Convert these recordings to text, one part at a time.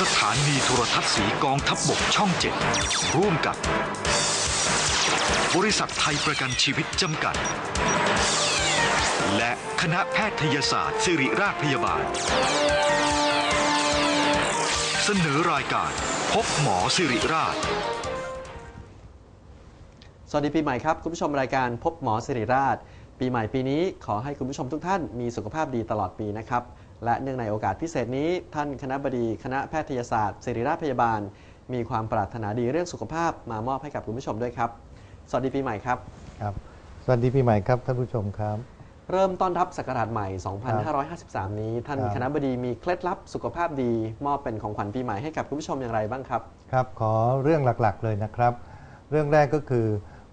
สถานีโทรทัศน์สีกองทัพบบกช่องเจ็ดร่วมกับบริษัทไทยประกันชีวิตจำกัด และคณะแพทยศาสตร์ศิริราชพยาบาล เสนอรายการพบหมอสิริราช สวัสดีปีใหม่ครับ คุณผู้ชมรายการพบหมอสิริราช ปีใหม่ปีนี้ขอให้คุณผู้ชมทุกท่านมีสุขภาพดีตลอดปีนะครับ และเนื่องในโอกาสพิเศษนี้ ท่านคณะบดีคณะแพทยศาสตร์ศิริราชพยาบาล มีความปรารถนาดีเรื่องสุขภาพมามอบให้กับคุณผู้ชมด้วยครับ สวัสดีปีใหม่ครับ ครับ สวัสดีปีใหม่ครับท่านผู้ชมครับ เริ่มต้อนรับศักราชใหม่ 2553 นี้ ท่านครับคณะบดีมีเคล็ดลับสุขภาพดี มอบเป็นของขวัญปีใหม่ให้กับคุณผู้ชมอย่างไรบ้างครับ ครับ ขอเรื่องหลักๆ เลยนะครับ เรื่องแรกก็คือ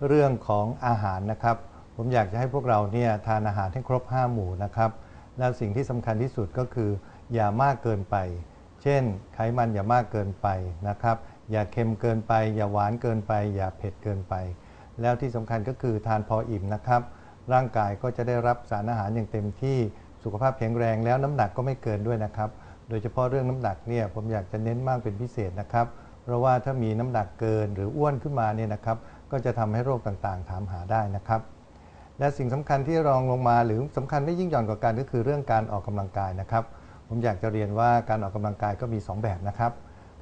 เรื่องของอาหารนะครับ ผมอยากจะให้พวกเราเนี่ยทานอาหารให้ครบ 5 หมู่นะครับ แล้วสิ่งที่สำคัญที่สุดก็คือ อย่ามากเกินไป เช่น ไขมันอย่ามากเกินไปนะครับ อย่าเค็มเกินไป อย่าหวานเกินไป อย่าเผ็ดเกินไป แล้วที่สำคัญก็คือทานพออิ่มนะครับ ร่างกายก็จะได้รับสารอาหารอย่างเต็มที่สุขภาพแข็งแรงแล้วน้ำหนักก็ไม่เกินด้วยนะครับ โดยเฉพาะเรื่องน้ำหนักเนี่ยผมอยากจะเน้นมากเป็นพิเศษนะครับ เพราะว่าถ้ามีน้ำหนักเกินหรืออ้วนขึ้นมาเนี่ยนะครับ ก็จะทำให้โรคต่างๆ ถามหาได้นะครับ และสิ่งสำคัญที่รองลงมาหรือสำคัญไม่ยิ่งหย่อนกว่ากันก็คือเรื่องการออกกำลังกายนะครับ ผมอยากจะเรียนว่าการออกกำลังกายก็มี 2 แบบนะครับ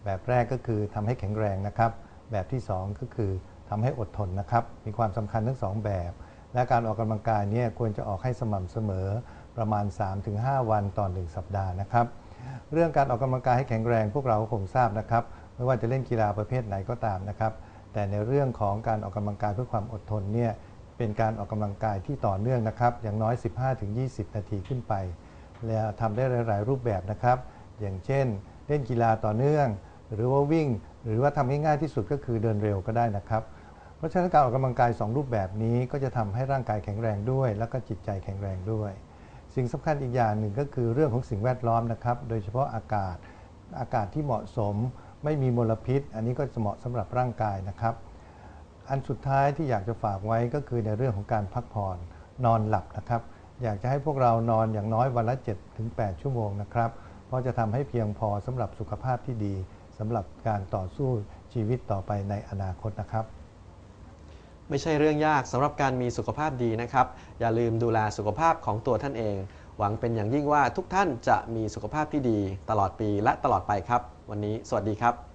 แบบแรกก็คือทำให้แข็งแรงนะครับ แบบที่ 2 ก็คือทำให้อดทนนะครับ มีความสำคัญทั้งสองแบบ และการออกกำลังกายเนี่ยควรจะออกให้สม่ำเสมอประมาณ 3-5 วันต่อ1สัปดาห์นะครับ เรื่องการออกกำลังกายให้แข็งแรงพวกเราคงทราบนะครับ ไม่ว่าจะเล่นกีฬาประเภทไหนก็ตามนะครับ แต่ในเรื่องของการออกกำลังกายเพื่อความอดทนเนี่ย เป็นการออกกำลังกายที่ต่อเนื่องนะครับ อย่างน้อย 15-20 นาทีขึ้นไป แล้วทำได้หลาย ๆ รูปแบบนะครับ อย่างเช่น เล่นกีฬาต่อเนื่อง หรือว่าวิ่ง หรือว่าทำง่ายๆที่สุดก็คือเดินเร็วก็ได้นะครับ เพราะฉะนั้นการออกกำลังกาย 2 รูปแบบนี้ก็จะทำให้ร่างกายแข็งแรงด้วย แล้วก็จิตใจแข็งแรงด้วย สิ่งสำคัญอีกอย่างหนึ่งก็คือเรื่องของสิ่งแวดล้อมนะครับ โดยเฉพาะอากาศ อากาศที่เหมาะสม ไม่มีมลพิษ อันนี้ก็จะเหมาะสำหรับร่างกายนะครับ อันสุดท้ายที่อยากจะฝากไว้ก็คือในเรื่องของการพักผ่อนนอนหลับนะครับ อยากจะให้พวกเรานอนอย่างน้อยวันละ 7-8 ชั่วโมงนะครับ เพราะจะทำให้เพียงพอสำหรับสุขภาพที่ดีสำหรับการต่อสู้ชีวิตต่อไปในอนาคตนะครับไม่ใช่เรื่องยากสำหรับการมีสุขภาพดีนะครับ อย่าลืมดูแลสุขภาพของตัวท่านเอง หวังเป็นอย่างยิ่งว่าทุกท่านจะมีสุขภาพที่ดี ตลอดปีและตลอดไปครับ วันนี้สวัสดีครับ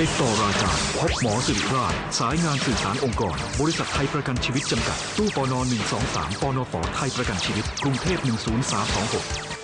ติดต่อรายการพบหมอสิริราชสายงานสื่อสารองค์กร บริษัทไทยประกันชีวิตจำกัด ตู้ปน123ปนฝไทยประกันชีวิต กรุงเทพ 10326